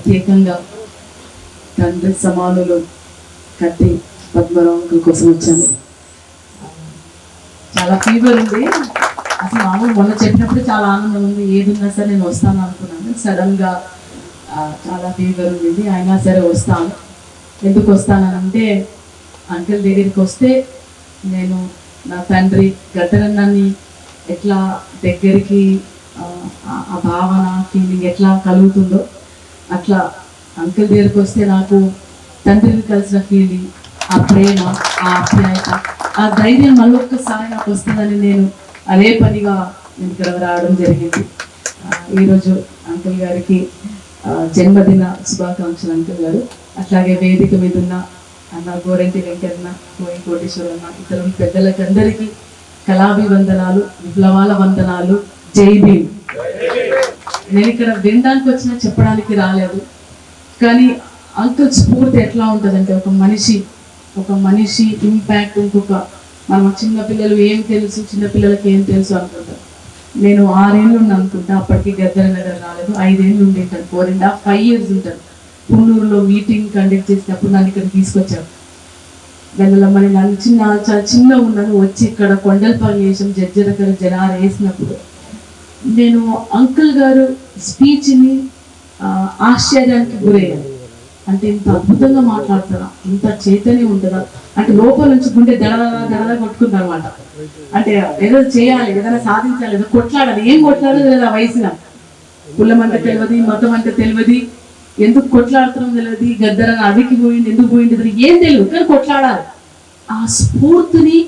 ప్రత్యేకంగా తండ్రి సమానులు కట్టి పద్మరావు కోసం వచ్చాను. చాలా ఫీవర్ ఉంది. అసలు మామూలు మొన్న చెప్పినప్పుడు చాలా ఆనందం ఉంది. ఏది సరే నేను వస్తాను అనుకున్నాను. సడన్గా చాలా ఫీవర్ ఉంది. అయినా సరే వస్తాను. ఎందుకు వస్తానంటే అంకుల్ దగ్గరికి వస్తే నేను నా తండ్రి గద్దరన్నాన్ని ఎట్లా దగ్గరికి ఆ, ఆ భావన ఫీలింగ్ ఎట్లా కలుగుతుందో అట్లా అంకుల్ దగ్గరికి వస్తే నాకు తండ్రిని కలిసిన ఫీలింగ్ ఆ ప్రేమ ఆ ఆప్యాయత ఆ ధైర్యం మళ్ళీ ఒక్కసారి నాకు వస్తుందని నేను అదే పనిగా నేను ఇక్కడ రావడం జరిగింది. ఈరోజు అంకుల్ గారికి జన్మదిన శుభాకాంక్షలు అంకుల్ గారు. అట్లాగే వేదిక మీద ఉన్న అన్న గోరెంటి వెంకన్న కోయి కోటేశ్వరన్న ఇతర పెద్దలకి అందరికీ కళాభివందనాలు విప్లవాల వందనాలు. జై భీమ్. నేను ఇక్కడ వినడానికి వచ్చినా చెప్పడానికి రాలేదు. కానీ అంకుల్ స్ఫూర్తి ఎట్లా ఉంటుందంటే ఒక మనిషి ఒక మనిషి ఇంపాక్ట్ ఇంకొక మనం చిన్నపిల్లలు ఏం తెలుసు చిన్నపిల్లలకి ఏం తెలుసు అనుకుంటారు నేను ఆరేళ్ళు ఉన్నా అనుకుంటా అప్పటికి గద్దర నగర్ రాలేదు. ఐదేళ్ళు ఉండి ఉంటాను four and half five years ఉంటాను పున్నూరులో మీటింగ్ కండక్ట్ చేసినప్పుడు నన్ను ఇక్కడ తీసుకొచ్చారు. మరి నన్ను చిన్న చాలా చిన్న ఉన్నాను వచ్చి ఇక్కడ కొండల పని చేసాం దగ్గర జనాలు వేసినప్పుడు. నేను అంకుల్ గారు స్పీచ్ని ఆశ్చర్యానికి గురయ్యాను. అంటే ఇంత అద్భుతంగా మాట్లాడతారా? ఇంత చైతన్యం ఉంటుందా? అంటే లోపల నుంచి గుండె దడదా దడదా కొట్టుకుంది అనమాట అంటే ఏదో చేయాలి ఏదైనా సాధించాలి ఏదో కొట్లాడాలి. ఏం కొట్లాడదు లేదా వయసున. కులం అంటే తెలియదు మతం అంటే తెలియదు. ఎందుకు కొట్లాడుతున్నాం తెలియదు. గద్దర అదికి పోయింది ఎందుకు పోయింది తెలియదు. ఏం తెలియదు కానీ కొట్లాడాలి. ఆ స్ఫూర్తిని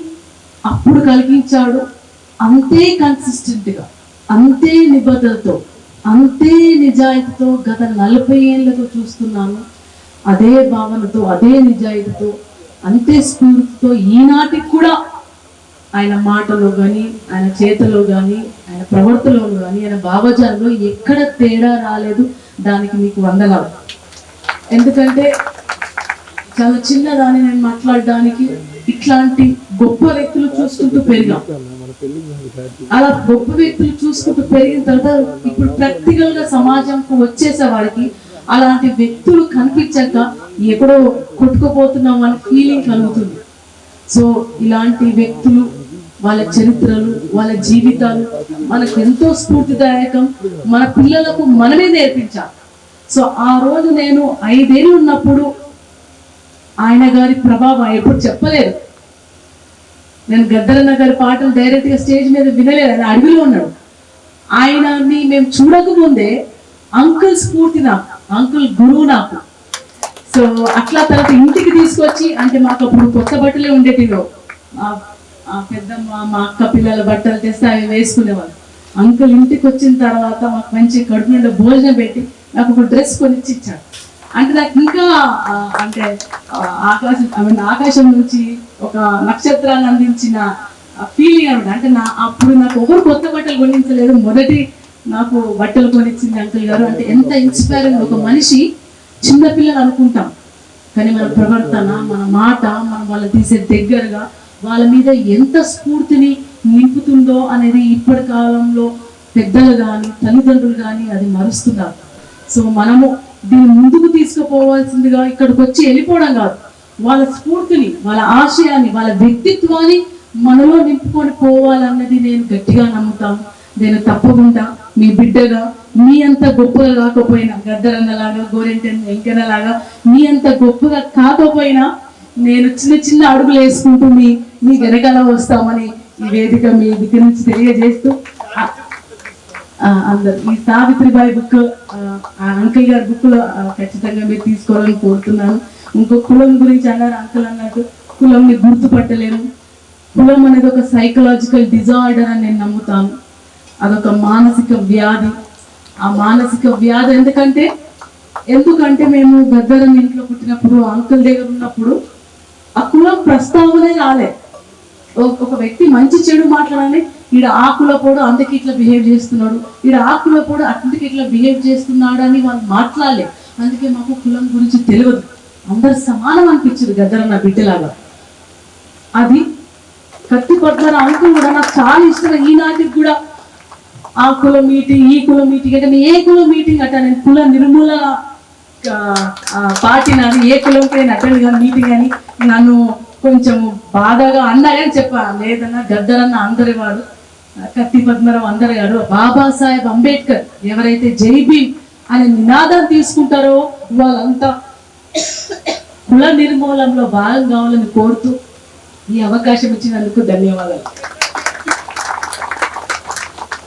అప్పుడు కలిగించాడు. అంతే కన్సిస్టెంట్గా అంతే నిబద్ధతతో అంతే నిజాయితీతో గత నలభై ఏళ్ళతో చూస్తున్నాను. అదే భావనతో అదే నిజాయితీతో అంతే స్ఫూర్తితో ఈనాటికి కూడా ఆయన మాటలో కానీ ఆయన చేతలో కానీ ఆయన ప్రవర్తనలో కానీ ఆయన భావజాలలో ఎక్కడ తేడా రాలేదు. దానికి మీకు వందనాలు. ఎందుకంటే చాలా చిన్నదాన్ని నేను మాట్లాడడానికి ఇట్లాంటి గొప్ప వ్యక్తులు చూసుకుంటూ పెరిగాం. అలా గొప్ప వ్యక్తులు చూసుకుంటూ పెరిగిన తర్వాత ఇప్పుడు ప్రాక్టికల్గా సమాజంకు వచ్చేసే వారికి అలాంటి వ్యక్తులు కనిపించాక ఎక్కడో కొట్టుకుపోతున్నాం అనే ఫీలింగ్ కలుగుతుంది. సో ఇలాంటి వ్యక్తులు వాళ్ళ చరిత్రలు వాళ్ళ జీవితాలు మనకు ఎంతో స్ఫూర్తిదాయకం. మన పిల్లలకు మనమే నేర్పించాలి. సో ఆ రోజు నేను ఐదేళ్ళు ఉన్నప్పుడు ఆయన గారి ప్రభావం ఎప్పుడు చెప్పలేదు. నేను గద్దరన్న గారి పాటలు డైరెక్ట్గా స్టేజ్ మీద వినలేదు. ఆయన అడవిలో ఉన్నాడు. ఆయనని మేము చూడకముందే అంకుల్ స్ఫూర్తి నాకు అంకుల్ గురువు నాకు. సో అట్లా తర్వాత ఇంటికి తీసుకొచ్చి అంటే మాకు అప్పుడు కొత్త బట్టలే ఉండేటివో. ఆ- ఆ పెద్దమ్మ మా అక్క పిల్లల బట్టలు తెస్తే అవి వేసుకునేవాళ్ళు. అంకుల్ ఇంటికి వచ్చిన తర్వాత మాకు మంచి కడుపు నుండి భోజనం పెట్టి నాకు ఒక డ్రెస్ కొనిచ్చి ఇచ్చాడు. అంటే నాకు ఇంకా అంటే ఆకాశం ఐ మీన్ ఆకాశం నుంచి ఒక నక్షత్రాన్ని అందించిన ఫీలింగ్ అనమాట. అంటే నా అప్పుడు నాకు ఒకరు కొత్త బట్టలు కొనించలేదు. మొదటి నాకు బట్టలు కొనిచ్చింది అంకుల్ గారు. అంటే ఎంత ఇన్స్పైరింగ్ ఒక మనిషి చిన్నపిల్లలు అనుకుంటాం. కానీ మన ప్రవర్తన మన మాట మనం వాళ్ళ తీసే దగ్గరగా వాళ్ళ మీద ఎంత స్ఫూర్తిని నింపుతుందో అనేది ఇప్పటి కాలంలో పెద్దలు కానీ తల్లిదండ్రులు కానీ అది మరుస్తున్నారు. సో మనము దీన్ని ముందుకు తీసుకుపోవాల్సిందిగా ఇక్కడికి వచ్చి వెళ్ళిపోవడం కాదు. వాళ్ళ స్ఫూర్తిని వాళ్ళ ఆశయాన్ని వాళ్ళ వ్యక్తిత్వాన్ని మనలో నింపుకొని పోవాలన్నది నేను గట్టిగా నమ్ముతాను నేను తప్పకుండా మీ బిడ్డగా మీ అంత గొప్పగా కాకపోయినా గద్దరన్నలాగా గోరెంటన్ వెంకన్నలాగా మీ అంత గొప్పగా కాకపోయినా నేను చిన్న చిన్న అడుగులు వేసుకుంటూ మీ మీ వెనకాల వస్తామని ఈ వేదిక మీ దగ్గర నుంచి తెలియజేస్తూ అందరు ఈ సావిత్రిబాయి బుక్ ఆ అంకుల్ గారి బుక్ ఖచ్చితంగా మీరు తీసుకోవాలని కోరుతున్నాను. ఇంకో కులం గురించి అన్నారు అంకుల్ అన్నట్టు కులంని గుర్తుపట్టలేము. కులం అనేది ఒక సైకలాజికల్ డిజార్డర్ అని నేను నమ్ముతాను. అదొక మానసిక వ్యాధి. ఆ మానసిక వ్యాధి ఎందుకంటే ఎందుకంటే మేము గద్దరం ఇంట్లో పుట్టినప్పుడు అంకుల్ దగ్గర ఉన్నప్పుడు ఆ కులం ప్రస్తావనే రాలే. ఒక- ఒక వ్యక్తి మంచి చెడు మాట్లాడాలి ఈడ ఆకులో కూడా అందుకే ఇట్లా బిహేవ్ చేస్తున్నాడు. ఈడ ఆకులో కూడా అందుకే ఇట్లా బిహేవ్ చేస్తున్నాడు అని వాళ్ళు మాట్లాడలే. అందుకే మాకు కులం గురించి తెలియదు అందరు సమానం అనిపించదు నా బిడ్డలాగా. అది కత్తి పట్టారు అంకుల్ కూడా నాకు చాలా ఇష్టం. ఈనాటికి కూడా ఆ కుల మీటింగ్ ఈ కుల మీటింగ్ అంటే ఏ కుల మీటింగ్ అట్ట నేను కుల నిర్మూల ఆ, పార్టీ నాది. ఏ కులంకి నేను అటెండ్ కానీ మీటింగ్ కానీ నన్ను కొంచెం బాధగా అన్నాయని చెప్పా. లేదన్నా గద్దరన్న అందరి వాడు. కత్తి పద్మరావు అందరు గారు బాబాసాహెబ్ అంబేద్కర్ ఎవరైతే జై భీమ్ అనే నినాదం తీసుకుంటారో వాళ్ళంతా కుల నిర్మూలనలో భాగం కావాలని కోరుతూ ఈ అవకాశం ఇచ్చినందుకు ధన్యవాదాలు.